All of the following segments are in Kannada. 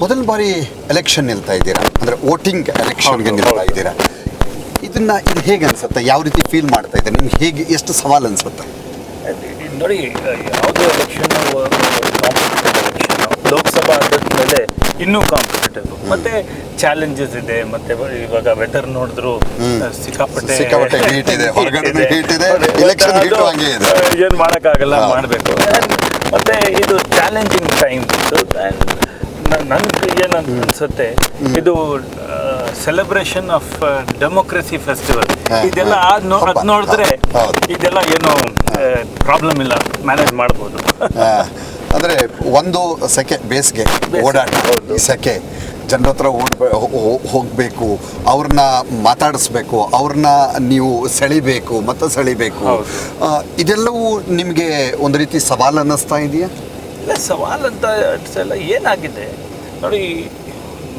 ಮೊದಲ ಬಾರಿ ಎಲೆಕ್ಷನ್ ನಿಲ್ತಾ ಇದ್ದೀರಾ? ಅಂದರೆ ವೋಟಿಂಗ್ ಎಲೆಕ್ಷನ್ಗೆ ನಿಲ್ತಾ. ಇದ್ದೀರಾ? ಇದನ್ನ ಇದು ಹೇಗೆ ಅನ್ಸುತ್ತೆ? ಯಾವ ರೀತಿ ಫೀಲ್ ಮಾಡ್ತಾ ಇದೆ ನಿಮ್ಗೆ ಹೇಗೆ ಎಷ್ಟು ಸವಾಲು ಅನ್ಸುತ್ತೆ? ನೋಡಿ ಯಾವುದೇ ಎಲೆಕ್ಷನ್ ಲೋಕಸಭಾ ಮೇಲೆ ಇನ್ನೂ ಕಾಂಪಿಟೇಟಿವ್ ಮತ್ತೆ ಚಾಲೆಂಜಸ್ ಇದೆ ಮತ್ತೆ ಇವಾಗ ವೆದರ್ ನೋಡಿದ್ರು ಸಿಕ್ಕಾಪಟ್ಟೆ ಏನ್ ಮಾಡೋಕ್ಕಾಗಲ್ಲ. ಮಾಡಬೇಕು. ಮತ್ತೆ ಇದು ಚಾಲೆಂಜಿಂಗ್ ಟೈಮ್ ನನ್ಗೆ ಏನು ಅನ್ಸುತ್ತೆ ಇದು ಸೆಲೆಬ್ರೇಷನ್ ಆಫ್ ಡೆಮೋಕ್ರಸಿ ಫೆಸ್ಟಿವಲ್ ಇದೆಲ್ಲ. ಅದ್. ನೋಡಿದ್ರೆ ಇದೆಲ್ಲ ಏನು ಪ್ರಾಬ್ಲಮ್ ಇಲ್ಲ. ಮ್ಯಾನೇಜ್ ಮಾಡ್ಬೋದು. ಅಂದರೆ ಒಂದು ಸೆಕೆ ಬೇಸಿಗೆ ಓಡಾಟ. ಸೆಕೆ ಜನರ ಹತ್ರ ಓಡ್ಬೇ ಹೋಗಬೇಕು ಅವ್ರನ್ನ ಮಾತಾಡಿಸ್ಬೇಕು ಅವ್ರನ್ನ ನೀವು ಸೆಳಿಬೇಕು ಮತ್ತೆ ಸೆಳಿಬೇಕು. ಇದೆಲ್ಲವೂ ನಿಮಗೆ ಒಂದು ರೀತಿ ಸವಾಲು ಅನ್ನಿಸ್ತಾ ಇದೆಯಾ? ಇಲ್ಲ ಸವಾಲು ಅಂತ ಏನಾಗಿದೆ? ನೋಡಿ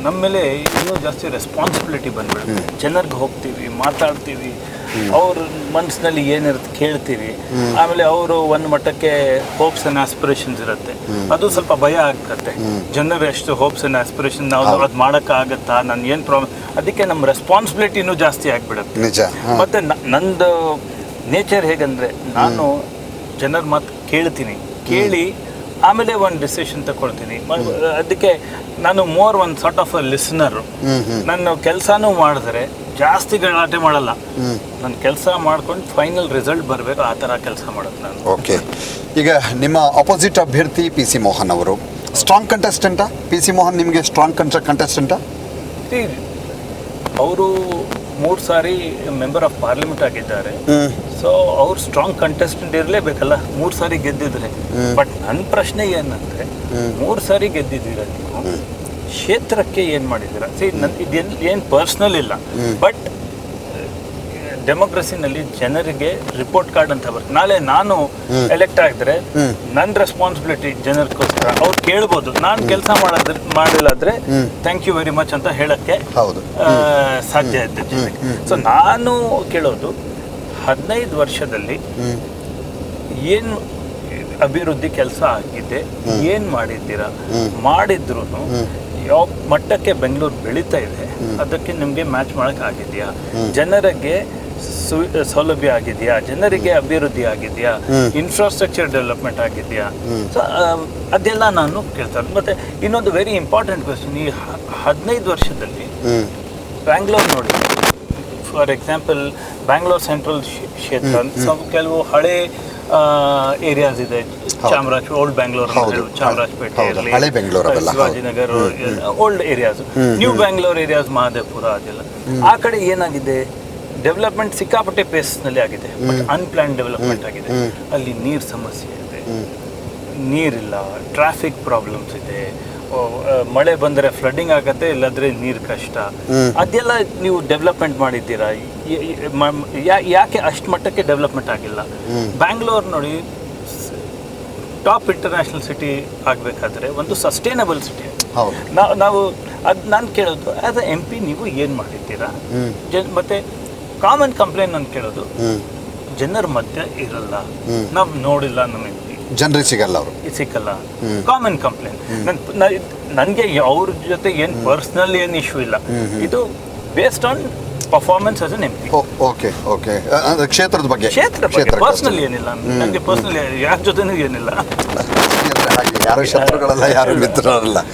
ನಮ್ಮ ಮೇಲೆ ಇನ್ನೂ ಜಾಸ್ತಿ ರೆಸ್ಪಾನ್ಸಿಬಿಲಿಟಿ ಬಂದ್ಬಿಡುತ್ತೆ. ಜನರಿಗೆ ಹೋಗ್ತೀವಿ ಮಾತಾಡ್ತೀವಿ ಅವ್ರ ಮನಸ್ಸಿನಲ್ಲಿ ಏನಿರುತ್ತೆ ಕೇಳ್ತೀವಿ. ಆಮೇಲೆ ಅವರು ಒಂದು ಮಟ್ಟಕ್ಕೆ ಹೋಪ್ಸ್ ಅಂಡ್ ಆಸ್ಪಿರೇಷನ್ಸ್ ಇರುತ್ತೆ. ಅದು ಸ್ವಲ್ಪ ಭಯ ಆಗ್ತತ್ತೆ. ಜನರು ಎಷ್ಟು ಹೋಪ್ಸ್ ಅಂಡ್ ಆಸ್ಪಿರೇಷನ್ ನಾವು. ಅದು ಮಾಡೋಕ್ಕಾಗತ್ತಾ? ನಾನು ಏನು ಪ್ರಾಬ್ಲಮ್ ಅದಕ್ಕೆ ನಮ್ಮ ರೆಸ್ಪಾನ್ಸಿಬಿಲಿಟಿ ಇನ್ನೂ ಜಾಸ್ತಿ ಆಗಿಬಿಡುತ್ತೆ. ಮತ್ತೆ ನಂದು ನೇಚರ್ ಹೇಗಂದ್ರೆ ನಾನು ಜನರ ಮಾತು ಕೇಳ್ತೀನಿ. ಕೇಳಿ ಆಮೇಲೆ ಒಂದು ಡಿಸಿಷನ್ ತಗೊಳ್ತೀನಿ. ಅದಕ್ಕೆ ನಾನು ಮೋರ್ ಒಂದು ಸಾರ್ಟ್ ಆಫ್ ಅ ಲಿಸ್ನರ್ ನಾನು ಕೆಲಸನೂ ಮಾಡಿದ್ರೆ ಜಾಸ್ತಿ ಗಲಾಟೆ ಮಾಡಲ್ಲ. ನನ್ನ ಕೆಲಸ ಮಾಡ್ಕೊಂಡು ಫೈನಲ್ ರಿಸಲ್ಟ್ ಬರಬೇಕು ಆ ಥರ ಕೆಲಸ ಮಾಡೋದು ನಾನು. ಓಕೆ. ಈಗ ನಿಮ್ಮ ಅಪೋಸಿಟ್ ಅಭ್ಯರ್ಥಿ ಪಿ ಸಿ ಮೋಹನ್ ಅವರು. ಸ್ಟ್ರಾಂಗ್ ಕಂಟೆಸ್ಟೆಂಟಾ ಪಿ ಸಿ ಮೋಹನ್ ನಿಮಗೆ ಸ್ಟ್ರಾಂಗ್ ಕಂಟ ಕಂಟೆಸ್ಟೆಂಟಾ ಅವರು ಮೂರು ಸಾರಿ ಮೆಂಬರ್ ಆಫ್ ಪಾರ್ಲಿಮೆಂಟ್ ಆಗಿದ್ದಾರೆ. ಸೊ ಅವ್ರು ಸ್ಟ್ರಾಂಗ್ ಕಂಟೆಸ್ಟೆಂಟ್ ಇರಲೇಬೇಕಲ್ಲ ಮೂರು ಸಾರಿ ಗೆದ್ದಿದ್ರೆ. ಬಟ್ ನನ್ನ ಪ್ರಶ್ನೆ ಏನಂದ್ರೆ ಮೂರು ಸಾರಿ ಗೆದ್ದಿದ್ದೀರ ನೀವು? ಕ್ಷೇತ್ರಕ್ಕೆ ಏನು ಮಾಡಿದ್ದೀರಾ? ಸಿ ನನ್ ಇದೇನು ಏನು ಪರ್ಸ್ನಲ್ ಇಲ್ಲ. ಬಟ್ ಡೆಮೋಕ್ರಸಿನಲ್ಲಿ ಜನರಿಗೆ ರಿಪೋರ್ಟ್ ಕಾರ್ಡ್ ಅಂತ ಬರುತ್ತೆ. ನಾಳೆ ನಾನು ಎಲೆಕ್ಟ್ ಆಗಿದ್ರೆ ನನ್ನ ರೆಸ್ಪಾನ್ಸಿಬಿಲಿಟಿ ಜನರಿಗೋಸ್ಕರ. ಅವ್ರು ಕೇಳ್ಬೋದು ನಾನು ಕೆಲಸ ಮಾಡೋದ್ರ ಮಾಡಿಲ್ಲಾದ್ರೆ ಥ್ಯಾಂಕ್ ಯು ವೆರಿ ಮಚ್ ಅಂತ ಹೇಳಕ್ಕೆ ಸಾಧ್ಯ ಇದೆ ಸೊ ನಾನು ಕೇಳೋದು ಹದಿನೈದು ವರ್ಷದಲ್ಲಿ ಏನು ಅಭಿವೃದ್ಧಿ ಕೆಲಸ ಆಗಿದೆ ಏನು ಮಾಡಿದ್ದೀರಾ ಮಾಡಿದ್ರು ಯಾವ ಮಟ್ಟಕ್ಕೆ ಬೆಂಗಳೂರು ಬೆಳೀತಾ ಇದೆ ಅದಕ್ಕೆ ನಿಮಗೆ ಮ್ಯಾಚ್ ಮಾಡಕ್ ಆಗಿದೆಯಾ ಜನರಿಗೆ ಸೌಲಭ್ಯ ಆಗಿದೆಯಾ? ಜನರಿಗೆ ಅಭಿವೃದ್ಧಿ ಆಗಿದೆಯಾ? ಇನ್ಫ್ರಾಸ್ಟ್ರಕ್ಚರ್ ಡೆವಲಪ್ಮೆಂಟ್ ಆಗಿದೆಯಾ? ಸೊ ಅದೆಲ್ಲ ನಾನು ಕೇಳ್ತಾರೆ. ಮತ್ತೆ ಇನ್ನೊಂದು ವೆರಿ ಇಂಪಾರ್ಟೆಂಟ್ ಕ್ವೆಶನ್ ಈ ಹದಿನೈದು ವರ್ಷದಲ್ಲಿ ಬ್ಯಾಂಗ್ಳೂರ್ ನೋಡಿ. ಫಾರ್ ಎಕ್ಸಾಂಪಲ್ ಬ್ಯಾಂಗ್ಳೂರ್ ಸೆಂಟ್ರಲ್ ಕ್ಷೇತ್ರ ಕೆಲವು ಹಳೆ ಏರಿಯಾಸ್ ಇದೆ. Chamaraj old Bangalore Chamaraj Chamarajpet. Shivajinagar old areas new Bangalore areas Mahadevapura ಅದೆಲ್ಲ. ಆ ಕಡೆ ಏನಾಗಿದೆ? ಡೆವಲಪ್ಮೆಂಟ್ ಸಿಕ್ಕಾಪಟ್ಟೆ ಪೇಸ್ನಲ್ಲಿ ನಲ್ಲಿ ಆಗಿದೆ ಬಟ್ ಅನ್ಪ್ಲಾನ್ ಡೆವಲಪ್ಮೆಂಟ್ ಆಗಿದೆ. ಅಲ್ಲಿ ನೀರ್ ಸಮಸ್ಯೆ ಇದೆ. ನೀರಿಲ್ಲ ಟ್ರಾಫಿಕ್ ಪ್ರಾಬ್ಲಮ್ಸ್ ಇದೆ. ಮಳೆ ಬಂದರೆ ಫ್ಲಡ್ಡಿಂಗ್ ಆಗತ್ತೆ ಇಲ್ಲಾಂದ್ರೆ ನೀರು ಕಷ್ಟ. ಅದೆಲ್ಲ ನೀವು ಡೆವಲಪ್ಮೆಂಟ್ ಮಾಡಿದ್ದೀರಾ? ಯಾಕೆ ಅಷ್ಟು ಮಟ್ಟಕ್ಕೆ ಡೆವಲಪ್ಮೆಂಟ್ ಆಗಿಲ್ಲ? ಬ್ಯಾಂಗ್ಳೂರ್ ನೋಡಿ ಟಾಪ್ ಇಂಟರ್ನ್ಯಾಷನಲ್ ಸಿಟಿ ಆಗಬೇಕಾದ್ರೆ ಒಂದು ಸಸ್ಟೈನಬಲ್ ಸಿಟಿ ನಾವು ಅದು ನಾನು ಕೇಳೋದು ಆಸ್ ಅ ಎಂ ಪಿ ನೀವು ಏನು ಮಾಡಿದ್ದೀರಾ? ಮತ್ತೆ ಕಾಮನ್ ಕಂಪ್ಲೇಂಟ್ ನಾನು ಕೇಳೋದು ಜನರ ಮಧ್ಯ ಇರಲ್ಲ. ನಾವು ನೋಡಿಲ್ಲ ನಮಗೆ ಜನರಿಗೆ ಸಿಗಲ್ಲ ಅವರು. ಸಿಕ್ಕಲ್ಲ. ಕಾಮನ್ ಕಂಪ್ಲೇಂಟ್ ನನ್ ನನಗೆ ಅವ್ರ ಜೊತೆ ಏನು ಪರ್ಸ್ನಲ್ ಏನು ಇಶ್ಯೂ ಇಲ್ಲ. ಇದು based on performance as an M P okay okay. ಅಂದ್ರೆ ಕ್ಷೇತ್ರದ ಬಗ್ಗೆ. ಕ್ಷೇತ್ರ ಪರ್ಸ್ನಲ್ ಏನಿಲ್ಲ. ನನಗೆ ಪರ್ಸ್ನಲ್ ಯಾರ ಜೊತೆನೂ ಏನಿಲ್ಲ. ಯಾರು ಶತ್ರುಗಳಲ್ಲ ಯಾರು ಮಿತ್ರರಲ್ಲ.